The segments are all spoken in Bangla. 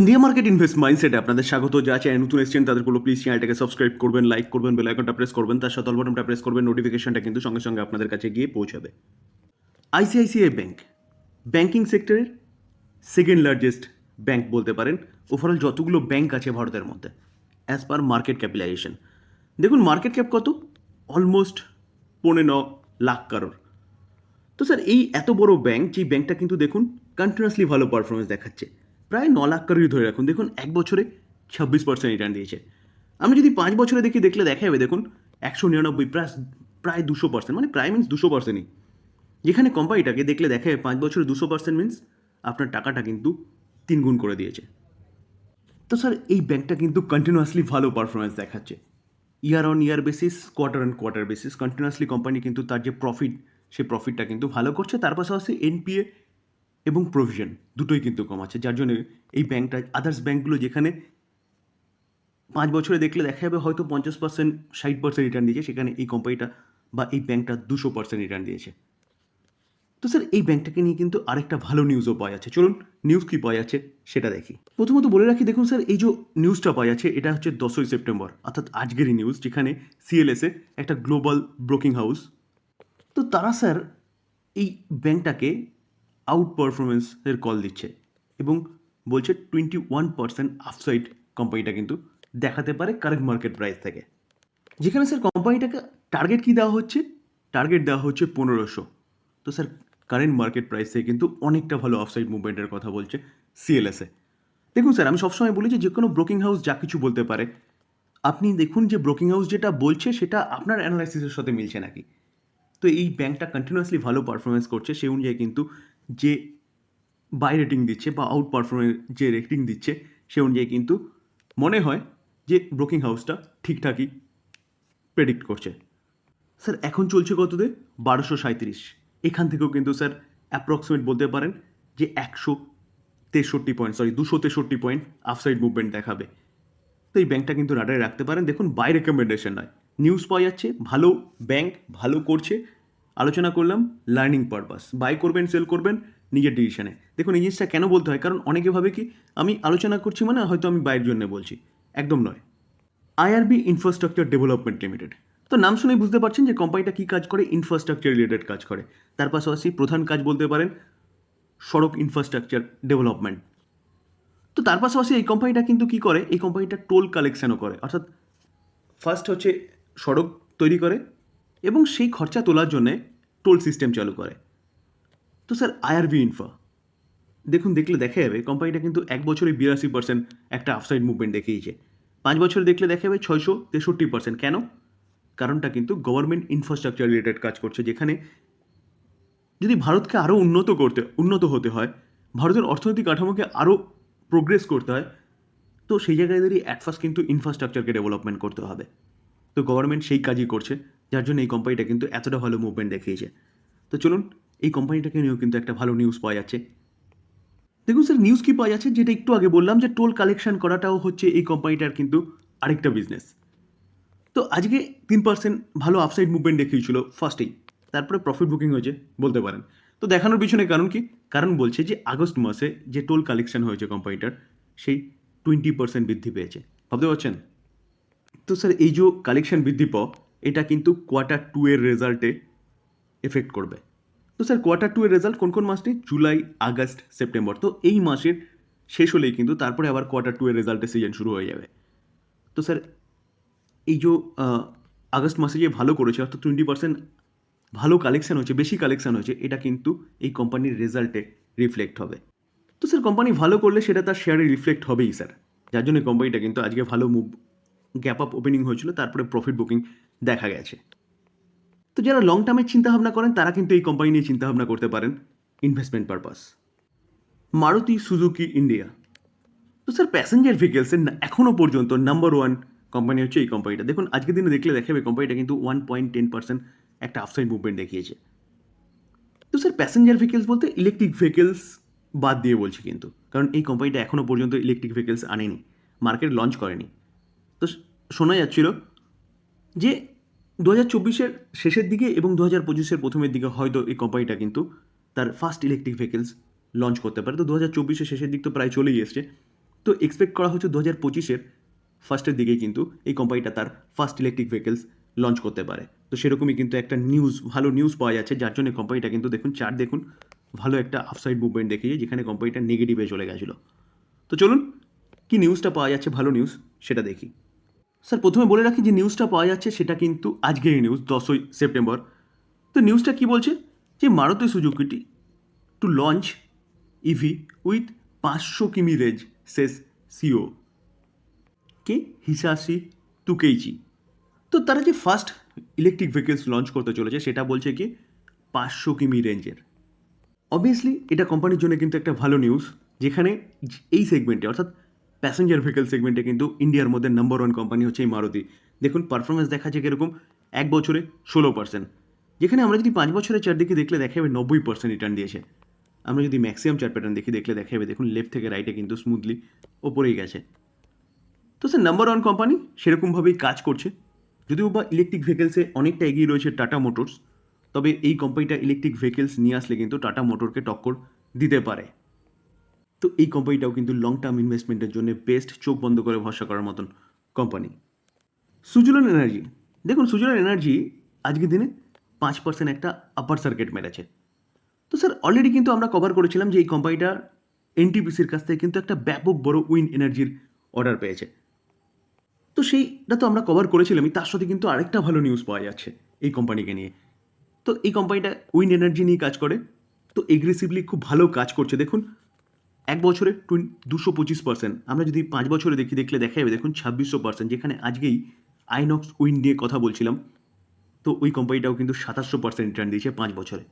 ইন্ডিয়া মার্কেট ইনভেস্ট মাইন্ডসেটে আপনাদের স্বাগত যা চ্যানেল নতুন এসেছেন তাদেরগুলো প্লিজ চ্যানেলটাকে সাবস্ক্রাইব করবেন লাইক করবেন বেল আইকনটা প্রেস করবেন, তার সাথে বটনটা প্রেস করবেন নোটিফিকেশনটা কিন্তু সঙ্গে সঙ্গে আপনাদের কাছে গিয়ে পৌঁছাবে। আইসিআইসিআই ব্যাংক ব্যাংকিং সেক্টরের সেকেন্ড লার্জেস্ট ব্যাংক বলতে পারেন। ওভারঅল যতগুলো ব্যাংক আছে ভারতের মধ্যে অ্যাজ পার মার্কেট ক্যাপিটালাইজেশন দেখুন মার্কেট ক্যাপ কত? অলমোস্ট পৌনে ন লাখ কারোর তো স্যার এই এত বড় ব্যাংক যে ব্যাংকটা কিন্তু দেখুন কন্টিনিউয়াসলি ভালো পারফরমেন্স দেখাচ্ছে। প্রায় ন লাখ কারোরই ধরে রাখুন। দেখুন, এক বছরে ছাব্বিশ পার্সেন্ট রিটার্ন দিয়েছে। আমি যদি পাঁচ বছরে দেখি, দেখলে দেখা যাবে, দেখুন, একশো নিরানব্বই প্রায় প্রায় দুশো পার্সেন্ট মানে প্রায় মিনস দুশো পার্সেন্টই যেখানে কোম্পানিটাকে দেখলে দেখা যাবে, পাঁচ বছরে দুশো পার্সেন্ট মিনস আপনার টাকাটা কিন্তু তিন গুণ করে দিয়েছে। তো স্যার এই ব্যাংকটা কিন্তু কন্টিনিউয়াসলি ভালো পারফরমেন্স দেখাচ্ছে। Year on year basis quarter on quarter basis continuously company কিন্তু তার যে প্রফিট সেই প্রফিটটা কিন্তু ভালো করছে। তার পাশাপাশি এনপিএ এবং প্রভিশন দুটোই কিন্তু কম আছে। যার জন্য এই ব্যাংকটা আদার্স ব্যাংকগুলো যেখানে পাঁচ বছরে দেখলে দেখা যাবে হয়তো পঞ্চাশ পার্সেন্ট ষাট পার্সেন্ট রিটার্ন দিয়েছে, সেখানে এই কোম্পানিটা বা এই ব্যাংকটা দুশো পার্সেন্ট রিটার্ন দিয়েছে। তো স্যার এই ব্যাংকটাকে নিয়ে কিন্তু আরেকটা ভালো নিউজও পাওয়া যাচ্ছে। চলুন নিউজ কী পাওয়া যাচ্ছে সেটা দেখি। প্রথমত বলে রাখি, দেখুন স্যার এই যে নিউজটা পাওয়া যাচ্ছে, এটা হচ্ছে দশই সেপ্টেম্বর, অর্থাৎ আজকেরই নিউজ যেখানে সিএলএসে একটা গ্লোবাল ব্রোকিং হাউস তো তারা স্যার এই ব্যাংকটাকে আউট পারফরমেন্সের কল দিচ্ছে এবং বলছে টোয়েন্টি ওয়ান পার্সেন্ট আফসাইড কোম্পানিটা কিন্তু দেখাতে পারে কারেন্ট মার্কেট প্রাইস থেকে। যেখানে স্যার কোম্পানিটাকে টার্গেট কী দেওয়া হচ্ছে? টার্গেট দেওয়া হচ্ছে পনেরোশো। তো স্যার কারেন্ট মার্কেট প্রাইস থেকে কিন্তু অনেকটা ভালো অফসাইড মুভমেন্টের কথা বলছে সিএলএসে দেখুন স্যার আমি সবসময় বলি যে যে কোনো ব্রোকিং হাউস যা কিছু বলতে পারে, আপনি দেখুন যে ব্রোকিং হাউস যেটা বলছে সেটা আপনার অ্যানালাইসিসের সাথে মিলছে নাকি। তো এই ব্যাংকটা কন্টিনিউয়াসলি ভালো পারফরমেন্স করছে, সেই অনুযায়ী কিন্তু যে বাই রেটিং দিচ্ছে বা আউট পারফরমেন্স যে রেটিং দিচ্ছে, সে অনুযায়ী কিন্তু মনে হয় যে ব্রোকিং হাউসটা ঠিকঠাকই প্রেডিক্ট করছে। স্যার এখন চলছে কততে বারোশো সাঁত্রিশ এখান থেকেও কিন্তু স্যার অ্যাপ্রক্সিমেট বলতে পারেন যে একশো তেষট্টি পয়েন্ট সরি দুশো তেষট্টি পয়েন্ট আফসাইড মুভমেন্ট দেখাবে। তো এই ব্যাংকটা কিন্তু রাডারে রাখতে পারেন। দেখুন বাই রেকমেন্ডেশন নয়। নিউজ পাওয়া যাচ্ছে, ভালো ব্যাংক ভালো করছে। আলোচনা করলাম লার্নিং পারপাস বাই করবেন সেল করবেন, নিজের ডিসিশনে দেখুন, এই জিনিসটা কেন বলতে হয়? কারণ অনেকে ভাবে কি, আমি আলোচনা করছি মানে হয়তো আমি বাইয়ের জন্য বলছি। একদম নয়। আইআরবি ইনফ্রাস্ট্রাকচার ডেভেলপমেন্ট লিমিটেড তো নাম শুনেই বুঝতে পারছেন যে কোম্পানিটা কী কাজ করে? ইনফ্রাস্ট্রাকচার রিলেটেড কাজ করে। তার পাশাপাশি প্রধান কাজ বলতে পারেন, সড়ক ইনফ্রাস্ট্রাকচার ডেভেলপমেন্ট তো তার পাশাপাশি এই কোম্পানিটা কিন্তু কী করে? এই কোম্পানিটা টোল কালেকশানও করে। অর্থাৎ ফার্স্ট হচ্ছে সড়ক তৈরি করে এবং সেই খরচা তোলার জন্যে টোল সিস্টেম চালু করে। তো স্যার আইআরভি ইনফা দেখুন, দেখলে দেখা যাবে কোম্পানিটা কিন্তু এক বছরে বিরাশি পার্সেন্ট একটা আফসাইড মুভমেন্ট দেখিয়েছে। পাঁচ বছরে দেখলে দেখা যাবে ছয়শো তেষট্টি পার্সেন্ট কেন? কারণটা কিন্তু গভর্নমেন্ট ইনফ্রাস্ট্রাকচার রিলেটেড কাজ করছে, যেখানে যদি ভারতকে আরও উন্নত করতে, উন্নত হতে হয়, ভারতের অর্থনৈতিক কাঠামোকে আরও প্রোগ্রেস করতে হয়, তো সেই জায়গায় দাঁড়িয়ে অ্যাট ফার্স্ট কিন্তু ইনফ্রাস্ট্রাকচারকে ডেভেলপমেন্ট করতে হবে। তো গভর্নমেন্ট সেই কাজই করছে। যার জন্য এই কোম্পানিটা কিন্তু এতটা ভালো মুভমেন্ট দেখিয়েছে। তো চলুন, এই কোম্পানিটাকে নিয়েও কিন্তু একটা ভালো নিউজ পাওয়া যাচ্ছে। দেখুন স্যার নিউজ কি পাওয়া যাচ্ছে? যেটা একটু আগে বললাম যে টোল কালেকশন করাটাও হচ্ছে এই কোম্পানিটার কিন্তু আরেকটা বিজনেস তো আজকে তিন পার্সেন্ট ভালো আপসাইড মুভমেন্ট দেখিয়েছিল ফার্স্টেই তারপরে প্রফিট বুকিং হয়েছে, বলতে পারেন। তো দেখানোর পিছনে কারণ কি? কারণ বলছে যে আগস্ট মাসে যে টোল কালেকশন হয়েছে কোম্পানিটার সেই টোয়েন্টি পার্সেন্ট বৃদ্ধি পেয়েছে। ভাবতে পারছেন? তো স্যার এই যে কালেকশন বৃদ্ধি পাওয়া এটা কিন্তু কোয়ার্টার টু এর রেজাল্টে এফেক্ট করবে। তো স্যার কোয়ার্টার টু এর রেজাল্ট কোন কোন মাসটি? জুলাই আগস্ট সেপ্টেম্বর তো এই মাসের শেষ হলেই কিন্তু তারপরে আবার কোয়ার্টার টু এর রেজাল্টের সিজন শুরু হয়ে যাবে। তো স্যার এই যে আগস্ট মাসে যে ভালো করেছে, অর্থাৎ টোয়েন্টি পার্সেন্ট ভালো কালেকশান হয়েছে, বেশি কালেকশান হয়েছে, এটা কিন্তু এই কোম্পানির রেজাল্টে রিফ্লেক্ট হবে। তো স্যার কোম্পানি ভালো করলে সেটা তার শেয়ারে রিফ্লেক্ট হবেই স্যার যার জন্য কোম্পানিটা কিন্তু আজকে ভালো মুভ গ্যাপ আপ ওপেনিং হয়েছিল, তারপরে প্রফিট বুকিং দেখা গেছে। তো যারা লং টার্মের চিন্তাভাবনা করেন, তারা কিন্তু এই কোম্পানি নিয়ে চিন্তাভাবনা করতে পারেন investment purpose Maruti Suzuki India. তো স্যার প্যাসেঞ্জার ভেহিকেলসের এখনও পর্যন্ত নাম্বার ওয়ান কোম্পানি হচ্ছে এই কোম্পানিটা দেখুন, আজকের দিনে দেখলে দেখাবে কোম্পানিটা কিন্তু ওয়ান পয়েন্ট টেন পার্সেন্ট একটা আফসাইড মুভমেন্ট দেখিয়েছে। তো স্যার প্যাসেঞ্জার ভেহিকেলস বলতে ইলেকট্রিক ভেহিকেলস বাদ দিয়ে বলছি কিন্তু, কারণ এই কোম্পানিটা এখনও পর্যন্ত ইলেকট্রিক ভেহিকেলস আনেনি মার্কেট লঞ্চ করেনি। তো শোনা যাচ্ছিল যে দু হাজার চব্বিশের শেষের দিকে এবং দু হাজার পঁচিশের প্রথমের দিকে হয়তো এই কোম্পানিটা কিন্তু তার ফার্স্ট ইলেকট্রিক ভেহিকেলস লঞ্চ করতে পারে। তো দু হাজার চব্বিশের শেষের দিক তো প্রায় চলেই এসছে। তো এক্সপেক্ট করা হচ্ছে দু হাজার পঁচিশের ফার্স্টের দিকে কিন্তু এই কোম্পানিটা তার ফার্স্ট ইলেকট্রিক ভেহিকেলস লঞ্চ করতে পারে। তো সেরকমই কিন্তু একটা নিউজ ভালো নিউজ পাওয়া যাচ্ছে, যার জন্য কোম্পানিটা কিন্তু দেখুন চার দেখুন, ভালো একটা আফসাইড মুভমেন্ট দেখিয়ে যেখানে কোম্পানিটা নেগেটিভে চলে গেছিল। তো চলুন, কি নিউজটা পাওয়া যাচ্ছে, ভালো নিউজ সেটা দেখি। স্যার, প্রথমে বলে রাখি যে নিউজটা পাওয়া যাচ্ছে, সেটা কিন্তু আজকের নিউজ দশই সেপ্টেম্বর। তো নিউজটা কি বলছে? যে মারুতি সুজুকিটি টু লঞ্চ ইভি উইথ পাঁচশো কিমি রেঞ্জ সেস সিও কে হিসাসি তুকেইচি। তো তারা যে ফার্স্ট ইলেকট্রিক ভেহিকেলস লঞ্চ করতে চলেছে, সেটা বলছে কি, পাঁচশো কিমি রেঞ্জের অবভিয়াসলি এটা কোম্পানির জন্য কিন্তু একটা ভালো নিউজ যেখানে এই সেগমেন্টে অর্থাৎ প্যাসেঞ্জার ভেহিকেল সেগমেন্টে কিন্তু ইন্ডিয়ার মধ্যে নাম্বার ওয়ান কোম্পানি হচ্ছে এই মারুতি। দেখুন পারফরমেন্স দেখা যায় কীরকম? এক বছরে ষোলো পার্সেন্ট যেখানে আমরা যদি পাঁচ বছরের চারদিকে দেখলে দেখা যাবে নব্বই পার্সেন্ট রিটার্ন দিয়েছে। আমরা যদি ম্যাক্সিমাম চার প্যাটার্ন দেখি দেখলে দেখা যাবে, দেখুন লেফট থেকে রাইটে কিন্তু স্মুথলি ওপরেই গেছে। তো স্যার নাম্বার ওয়ান কোম্পানি সেরকমভাবেই কাজ করছে। যদিও বা ইলেকট্রিক ভেহিকেলসে অনেকটা এগিয়ে রয়েছে টাটা মোটরস তবে এই কোম্পানিটা ইলেকট্রিক ভেহিকেলস নিয়ে আসলে কিন্তু টাটা মোটরকে টক্কর দিতে পারে। তো এই কোম্পানিটাও কিন্তু লং টার্ম ইনভেস্টমেন্টের জন্য বেস্ট চোখ বন্ধ করে ভরসা করার মতন কোম্পানি সুজলন এনার্জি দেখুন সুজলন এনার্জি আজকের দিনে পাঁচ পার্সেন্ট একটা আপার সার্কিট মেরেছে তো স্যার অলরেডি কিন্তু আমরা কভার করেছিলাম যে এই কোম্পানিটা এনটিপিসির কাছ থেকে কিন্তু একটা ব্যাপক বড় উইন এনার্জির অর্ডার পেয়েছে। তো সেইটা তো আমরা কভার করেছিলামই, তার সাথে কিন্তু আরেকটা ভালো নিউজ পাওয়া যাচ্ছে এই কোম্পানিকে নিয়ে। তো এই কোম্পানিটা উইন এনার্জি নিয়ে কাজ করে, তো এগ্রেসিভলি খুব ভালো কাজ করছে। দেখুন এক বছরে টুইন দুশো পঁচিশ পার্সেন্ট আমরা যদি পাঁচ বছরে দেখি, দেখলে দেখা যাবে। দেখুন, ছাব্বিশশো পার্সেন্ট যেখানে আজকেই আইনক্স উইন নিয়ে কথা বলছিলাম, তো ওই কোম্পানিটাও কিন্তু সাতাশশো পার্সেন্ট রিটার্ন দিয়েছে পাঁচ বছরে।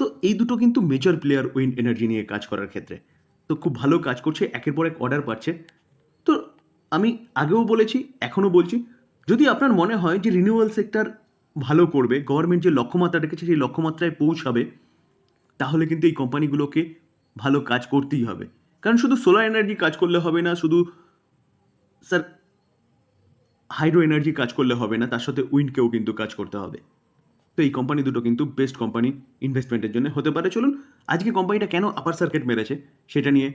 তো এই দুটো কিন্তু মেজর প্লেয়ার উইন এনার্জি নিয়ে কাজ করার ক্ষেত্রে। তো খুব ভালো কাজ করছে, একের পর এক অর্ডার পাচ্ছে। তো আমি আগেও বলেছি, এখনও বলছি, যদি আপনার মনে হয় যে রিনিউয়াল সেক্টর ভালো করবে গভর্নমেন্ট যে লক্ষ্যমাত্রা রেখেছে, সেই লক্ষ্যমাত্রায় পৌঁছাবে, তাহলে কিন্তু এই কোম্পানিগুলোকে ভালো কাজ করতেই হবে। কারণ শুধু সোলার এনার্জি কাজ করলে হবে না, শুধু স্যার হাইড্রো এনার্জি কাজ করলে হবে না, তার সাথে উইন্ডকেও কিন্তু কাজ করতে হবে। তো এই কোম্পানি দুটো কিন্তু বেস্ট কোম্পানি ইনভেস্টমেন্টের জন্য হতে পারে। চলুন, আজকে কোম্পানিটা কেন আপার সার্কিট মেরেছে, সেটা নিয়ে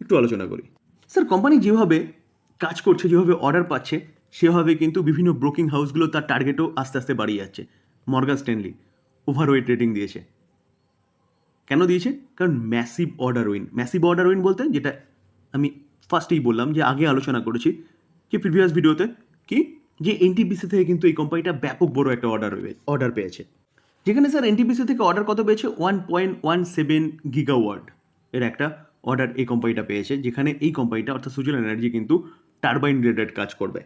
একটু আলোচনা করি। স্যার কোম্পানি যেভাবে কাজ করছে, যেভাবে অর্ডার পাচ্ছে, সেভাবে কিন্তু বিভিন্ন ব্রোকিং হাউসগুলো তার টার্গেটও আস্তে আস্তে বাড়িয়ে যাচ্ছে। মর্গান স্ট্যানলি ওভারওয়েট রেটিং দিয়েছে। কেন দিয়েছে? কারণ massive order win massive order win বলতে যেটা আমি ফার্স্টেই বললাম যে আগে আলোচনা করেছি যে প্রিভিয়াস ভিডিওতে কি? যে এনটিপিসি থেকে কিন্তু এই কোম্পানিটা ব্যাপক বড় একটা অর্ডার অর্ডার পেয়েছে। যেখানে স্যার এনটিপিসি থেকে অর্ডার কত পেয়েছে? ওয়ান পয়েন্ট ওয়ান সেভেন গিগাওয়ার্ড এর একটা অর্ডার এই কোম্পানিটা পেয়েছে যেখানে এই কোম্পানিটা অর্থাৎ সুজল এনার্জি কিন্তু টারবাইন রিলেটেড কাজ করবে।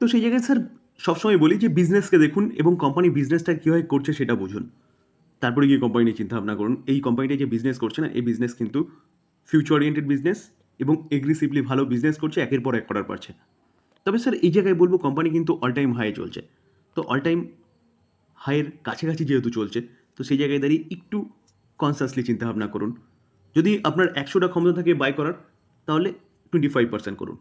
তো সেই জায়গায় স্যার সবসময় বলি যে বিজনেসকে দেখুন এবং কোম্পানি বিজনেসটা কীভাবে করছে সেটা বুঝুন। তারপরে গিয়ে কোম্পানি নিয়ে চিন্তা ভাবনা করুন। এই কোম্পানিটা যে বিজনেস করছে না, এই বিজনেস কিন্তু ফিউচার ওরিয়েন্টেড বিজনেস এবং এগ্রেসিভলি ভালো বিজনেস করছে, একের পর এক করার পাচ্ছে তবে স্যার এই জায়গায় বলব কোম্পানি কিন্তু অল টাইম হাই চলছে। তো অল টাইম হাইয়ের কাছাকাছি যেহেতু চলছে, তো সেই জায়গায় দাঁড়িয়ে একটু কনসাসলি চিন্তা ভাবনা করুন। যদি আপনার একশোটা ক্ষমতা থাকে বাই করার, তাহলে টোয়েন্টি ফাইভ পার্সেন্ট করুন।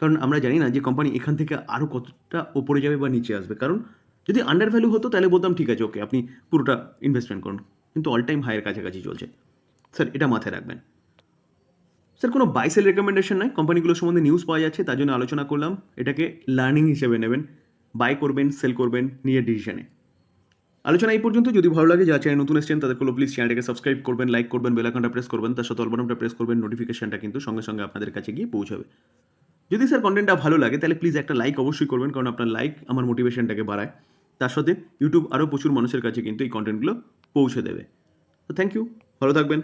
কারণ আমরা জানি না যে কোম্পানি এখান থেকে আরও কতটা ওপরে যাবে বা নিচে আসবে। কারণ যদি আন্ডার ভ্যালু হতো, তাহলে বলতাম, ঠিক আছে ওকে আপনি পুরোটা ইনভেস্টমেন্ট করুন। কিন্তু অল টাইম হাইয়ের কাছাকাছি চলছে। স্যার এটা মাথায় রাখবেন। স্যার কোনো বাই সেল রেকমেন্ডেশন নয় কোম্পানিগুলোর সম্বন্ধে নিউজ পাওয়া যাচ্ছে, তার জন্য আলোচনা করলাম। এটাকে লার্নিং হিসেবে নেবেন। বাই করবেন সেল করবেন নিজের ডিসিশনে আলোচনা এই পর্যন্ত। যদি ভালো লাগে যা চ্যানেল নতুন এসছেন তাদের কোনো প্লিজ চ্যানেলটাকে সাবস্ক্রাইব করবেন লাইক করবেন বেল আইকনটা প্রেস করবেন। তার সাথে অলবটনটা প্রেস করবেন নোটিফিকেশনটা কিন্তু সঙ্গে সঙ্গে আপনাদের কাছে গিয়ে পৌঁছাবে। যদি স্যার কন্টেন্টটা ভালো লাগে, তাহলে প্লিজ একটা লাইক অবশ্যই করবেন, কারণ আপনার লাইক আমার মোটিভেশনটাকে বাড়ায়। তার সাথে ইউটিউব আরও প্রচুর মানুষের কাছে কিন্তু এই কন্টেন্টগুলো পৌঁছে দেবে। তো থ্যাংক ইউ ভালো থাকবেন।